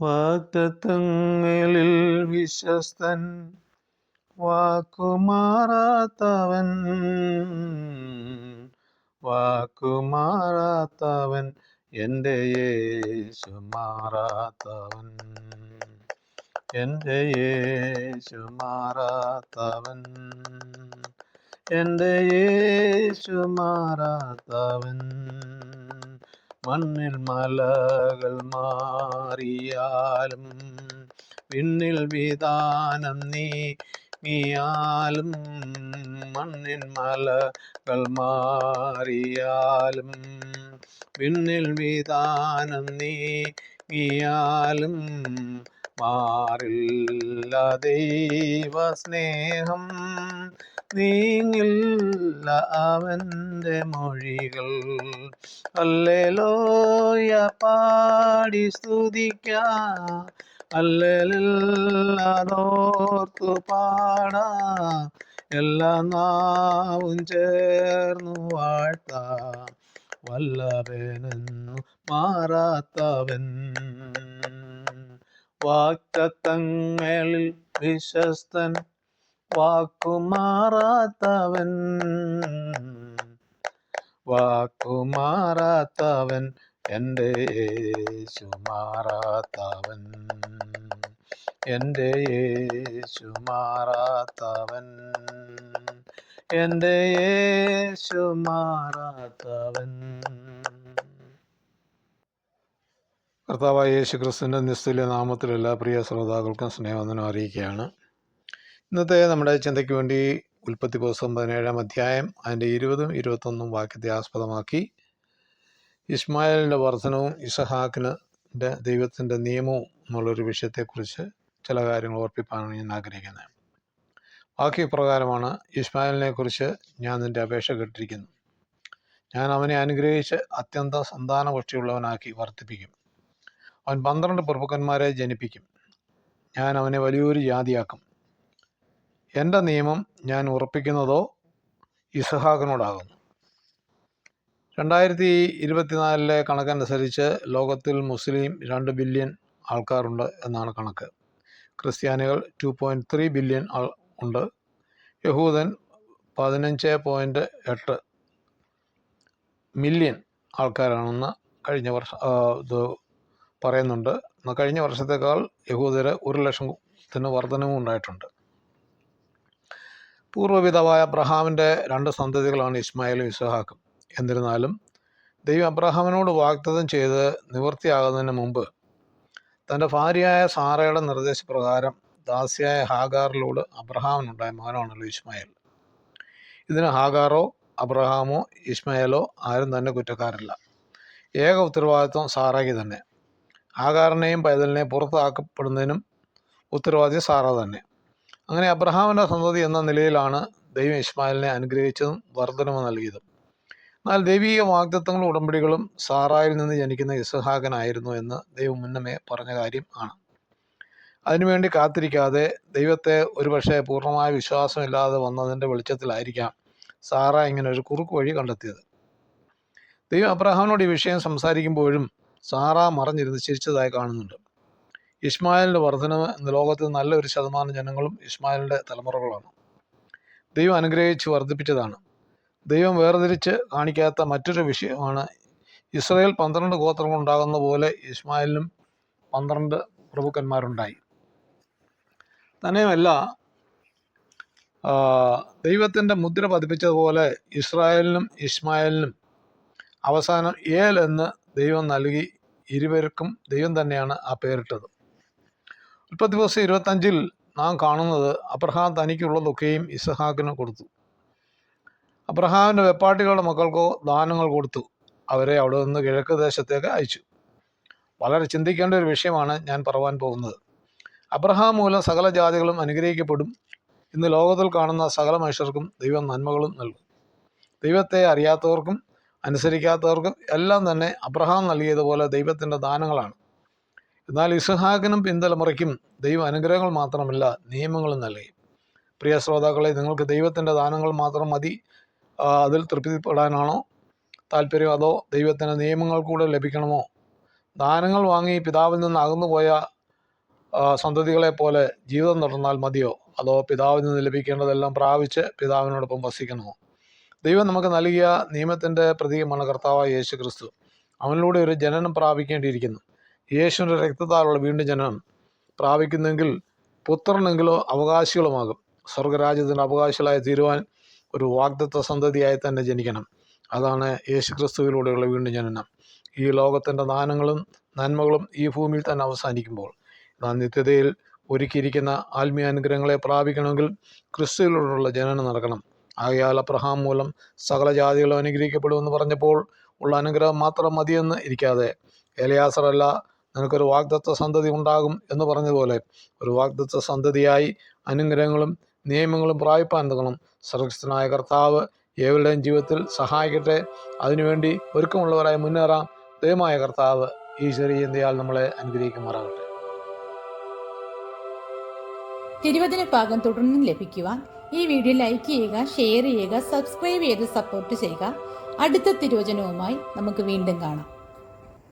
വാഗ്ദത്തങ്ങളിൽ വിശ്വസ്തൻ വാക്കുമാറാത്തവൻ വാക്കുമാറാത്തവൻ എന്റെ യേശു മാറാത്തവൻ എന്റെ യേശു മാറാത്തവൻ എന്റെ യേശു മാറാത്തവൻ. മണ്ണിൽ മലകൾ മാറിയാലും പിന്നിൽ വിധാനം നീങ്ങിയാലും മണ്ണിൻ മലകൾ മാറിയാലും പിന്നിൽ വിധാനം നീങ്ങിയാലും മാറില്ല ദൈവ സ്നേഹം. നീങ്ങില്ല അവന്റെ മൊഴികൾ. അല്ലേലോയ പാടി സ്തുതിക്കാം. അല്ലല്ലാതോർത്തു പാടാ. എല്ലാ നാവും ചേർന്നു വാഴ്ത്താം. വല്ലഭനെന്നു മാറാത്തവൻ. വാക്തത്വങ്ങളിൽ വിശ്വസ്തൻ വാക്കുമാറാത്തവൻ. വാക്കുമാറാത്തവൻ എന്റെ യേശുമാറാത്തവൻ. എന്റെ യേശുമാറാത്തവൻ. എന്റെ യേശു മാറാത്തവൻ കർത്താവായ യേശു ക്രിസ്തുവിന്റെ നിസ്തുല്യ നാമത്തിൽ എല്ലാ പ്രിയ ശ്രോതാക്കൾക്കും സ്നേഹവന്ദനം അറിയിക്കുകയാണ്. ഇന്നത്തെ നമ്മുടെ ചിന്തയ്ക്ക് വേണ്ടി ഉൽപ്പത്തി പുസ്തകം പതിനേഴാം അധ്യായം അതിന്റെ ഇരുപതും ഇരുപത്തൊന്നും വാക്യത്തെ ആസ്പദമാക്കി. ഇസ്മായിലിന്റെ വർധനവും ഇസഹാക്കിന് ദൈവത്തിന്റെ നിയമവും എന്നുള്ളൊരു വിഷയത്തെക്കുറിച്ച് ചില കാര്യങ്ങൾ ഓർപ്പിപ്പാനാണ് ഞാൻ ആഗ്രഹിക്കുന്നത്. വാക്യപ്രകാരമാണ് ഇസ്മായിലിനെ കുറിച്ച് ഞാൻ നിന്റെ അപേക്ഷ കേട്ടിരിക്കുന്നു. ഞാൻ അവനെ അനുഗ്രഹിച്ച് അത്യന്ത സന്താനപക്ഷിയുള്ളവനാക്കി വർദ്ധിപ്പിക്കും. അവൻ പന്ത്രണ്ട് പ്രഭുക്കന്മാരെ ജനിപ്പിക്കും. ഞാൻ അവനെ വലിയൊരു ജാതിയാക്കും. എന്റെ നിയമം ഞാൻ ഉറപ്പിക്കുന്നതോ ഇസഹാക്കിനോടാകുന്നു രണ്ടായിരത്തി ഇരുപത്തിനാലിലെ കണക്കനുസരിച്ച് ലോകത്തിൽ മുസ്ലിം രണ്ട് ബില്യൺ ആൾക്കാരുണ്ട് എന്നാണ് കണക്ക്. ക്രിസ്ത്യാനികൾ ടു പോയിന്റ് ത്രീ ബില്യൺ ആൾ ഉണ്ട്. യഹൂദൻ പതിനഞ്ച് പോയിന്റ് എട്ട് മില്യൺ ആൾക്കാരാണെന്ന് കഴിഞ്ഞ വർഷം പറയുന്നുണ്ട്. കഴിഞ്ഞ വർഷത്തേക്കാൾ യഹൂദര് ഒരു ലക്ഷത്തിന് വർധനവും ഉണ്ടായിട്ടുണ്ട്. പൂർവപിതാവായ അബ്രഹാമിന്റെ രണ്ട് സന്തതികളാണ് ഇസ്മായിലും ഇസഹാക്കും എന്നിരുന്നാലും ദൈവം അബ്രഹാമിനോട് വാഗ്ദത്തം ചെയ്ത് നിവൃത്തിയാകുന്നതിന് മുമ്പ് തന്റെ ഭാര്യയായ സാറയുടെ നിർദ്ദേശപ്രകാരം ദാസിയായ ഹാഗാറിലൂടെ അബ്രഹാമിനുണ്ടായ മകനാണല്ലോ ഇസ്മായിൽ. ഇതിന് ഹാഗാറോ അബ്രഹാമോ ഇസ്മായിലോ ആരും തന്നെ കുറ്റക്കാരല്ല. ഏക ഉത്തരവാദിത്വം സാറയ്ക്ക് തന്നെ. ഹാഗാറിനെയും പൈതലിനെയും പുറത്താക്കപ്പെടുന്നതിനും ഉത്തരവാദി സാറ തന്നെ. അങ്ങനെ അബ്രഹാമിന്റെ സന്തതി എന്ന നിലയിലാണ് ദൈവം ഇസ്മായിലിനെ അനുഗ്രഹിച്ചതും വർധനവ് നൽകിയതും. എന്നാൽ ദൈവീക വാഗ്ദത്വങ്ങളും ഉടമ്പടികളും സാറായിൽ നിന്ന് ജനിക്കുന്ന ഇസഹാകനായിരുന്നു എന്ന് ദൈവം മുന്നമേ പറഞ്ഞ കാര്യം ആണ്. അതിനുവേണ്ടി കാത്തിരിക്കാതെ ദൈവത്തെ ഒരുപക്ഷെ പൂർണമായ വിശ്വാസമില്ലാതെ വന്നതിന്റെ വെളിച്ചത്തിലായിരിക്കാം സാറ ഇങ്ങനെ ഒരു കുറുക്ക് വഴി കണ്ടെത്തിയത്. ദൈവം അബ്രഹാമിനോട് ഈ വിഷയം സംസാരിക്കുമ്പോഴും സാറ മറഞ്ഞിരുന്ന് ചിരിച്ചതായി കാണുന്നുണ്ട്. ഇസ്മായിലിന്റെ വർധനവ് ഇന്ന് ലോകത്തിൽ നല്ലൊരു ശതമാനം ജനങ്ങളും ഇസ്മായിലിന്റെ തലമുറകളാണ്. ദൈവം അനുഗ്രഹിച്ച് വർദ്ധിപ്പിച്ചതാണ് ദൈവം വേർതിരിച്ച് കാണിക്കാത്ത മറ്റൊരു വിഷയമാണ് ഇസ്രയേൽ പന്ത്രണ്ട് ഗോത്രങ്ങൾ ഉണ്ടാകുന്ന പോലെ ഇസ്മായിലിനും പന്ത്രണ്ട് പ്രഭുക്കന്മാരുണ്ടായി. തന്നെയുമല്ല ദൈവത്തിന്റെ മുദ്ര പതിപ്പിച്ചതുപോലെ ഇസ്രായേലിനും ഇസ്മായിലിനും അവസാനം ഏൽ എന്ന് ദൈവം നൽകി ഇരുവർക്കും ദൈവം തന്നെയാണ് ആ പേരിട്ടത്. ഉൽപ്പത്തി ദിവസം ഇരുപത്തഞ്ചിൽ നാം കാണുന്നത് അബ്രഹാം തനിക്കുള്ളതൊക്കെയും ഇസഹാക്കിന് കൊടുത്തു. അബ്രഹാമിന്റെ വെപ്പാട്ടികളുടെ മക്കൾക്കോ ദാനങ്ങൾ കൊടുത്തു. അവരെ അവിടെ നിന്ന് കിഴക്ക് ദേശത്തേക്ക് അയച്ചു. വളരെ ചിന്തിക്കേണ്ട ഒരു വിഷയമാണ് ഞാൻ പറവാൻ പോകുന്നത്. അബ്രഹാം മൂലം സകല ജാതികളും അനുഗ്രഹിക്കപ്പെടും. ഇന്ന് ലോകത്തിൽ കാണുന്ന സകല മനുഷ്യർക്കും ദൈവം നന്മകളും നൽകും. ദൈവത്തെ അറിയാത്തവർക്കും അനുസരിക്കാത്തവർക്കും എല്ലാം തന്നെ അബ്രഹാം നൽകിയതുപോലെ ദൈവത്തിന്റെ ദാനങ്ങളാണ്. എന്നാൽ ഇസ്ഹാക്കിനും പിന്തലമുറയ്ക്കും ദൈവ അനുഗ്രഹങ്ങൾ മാത്രമല്ല നിയമങ്ങളും നൽകി. പ്രിയ ശ്രോതാക്കളെ നിങ്ങൾക്ക് ദൈവത്തിന്റെ ദാനങ്ങൾ മാത്രം മതി. അതിൽ തൃപ്തിപ്പെടാനാണോ? താല്പര്യം അതോ ദൈവത്തിന്റെ നിയമങ്ങൾ കൂടെ ലഭിക്കണമോ? ദാനങ്ങൾ വാങ്ങി പിതാവിൽ നിന്ന് അകന്നുപോയ സന്തതികളെ പോലെ ജീവിതം തുടർന്നാൽ മതിയോ? അതോ പിതാവിൽ നിന്ന് ലഭിക്കേണ്ടതെല്ലാം പ്രാപിച്ച് പിതാവിനോടൊപ്പം വസിക്കണമോ? ദൈവം നമുക്ക് നൽകിയ നിയമത്തിന്റെ പ്രതീകമാണ് കർത്താവായ യേശു ക്രിസ്തു അവനിലൂടെ ഒരു ജനനം പ്രാപിക്കേണ്ടിയിരിക്കുന്നു. യേശുവിന്റെ രക്തത്താലുള്ള വീണ്ടും ജനനം പ്രാപിക്കുന്നെങ്കിൽ പുത്രനെങ്കിലോ അവകാശികളുമാകും. സ്വർഗരാജ്യത്തിന്റെ അവകാശികളായി തീരുവാൻ ഒരു വാഗ്ദത്ത സന്തതിയായി തന്നെ ജനിക്കണം. അതാണ് യേശു ക്രിസ്തുവിലൂടെയുള്ള വീണ്ടും ജനനം. ഈ ലോകത്തിന്റെ ദാനങ്ങളും നന്മകളും ഈ ഭൂമിയിൽ തന്നെ അവസാനിക്കുമ്പോൾ നാം നിത്യതയിൽ ഒരുക്കിയിരിക്കുന്ന ആത്മീയ അനുഗ്രഹങ്ങളെ പ്രാപിക്കണമെങ്കിൽ ക്രിസ്തുവിലൂടെയുള്ള ജനനം നടക്കണം. ആകയാൽ അബ്രഹാം മൂലം സകല ജാതികളും അനുഗ്രഹിക്കപ്പെടുമെന്ന് പറഞ്ഞപ്പോൾ ഉള്ള അനുഗ്രഹം മാത്രം മതിയെന്ന് ഇരിക്കാതെ എലയാസറല്ല നിനക്കൊരു വാഗ്ദത്ത സന്തതി ഉണ്ടാകും എന്ന് പറഞ്ഞതുപോലെ ഒരു വാഗ്ദത്ത സന്തതിയായി അനുഗ്രഹങ്ങളും നിയമങ്ങളും പ്രായപ്പാൻ തുടങ്ങണം സർവസ്ഥനായ കർത്താവ് ഏവരുടെയും ജീവിതത്തിൽ സഹായിക്കട്ടെ. അതിനുവേണ്ടി ഒരുക്കമുള്ളവരായി മുന്നേറാം. ദൈവമായ കർത്താവ് ഈ ചെറിയ നമ്മളെ അനുഗ്രഹിക്കുമാറാകട്ടെ. തിരുവതിന് ഭാഗം തുടർന്നും ലഭിക്കുവാൻ ഈ വീഡിയോ ലൈക്ക് ചെയ്യുക ഷെയർ ചെയ്യുക സബ്സ്ക്രൈബ് ചെയ്ത് സപ്പോർട്ട് ചെയ്യുക. അടുത്ത തിരുവചനവുമായി നമുക്ക് വീണ്ടും കാണാം.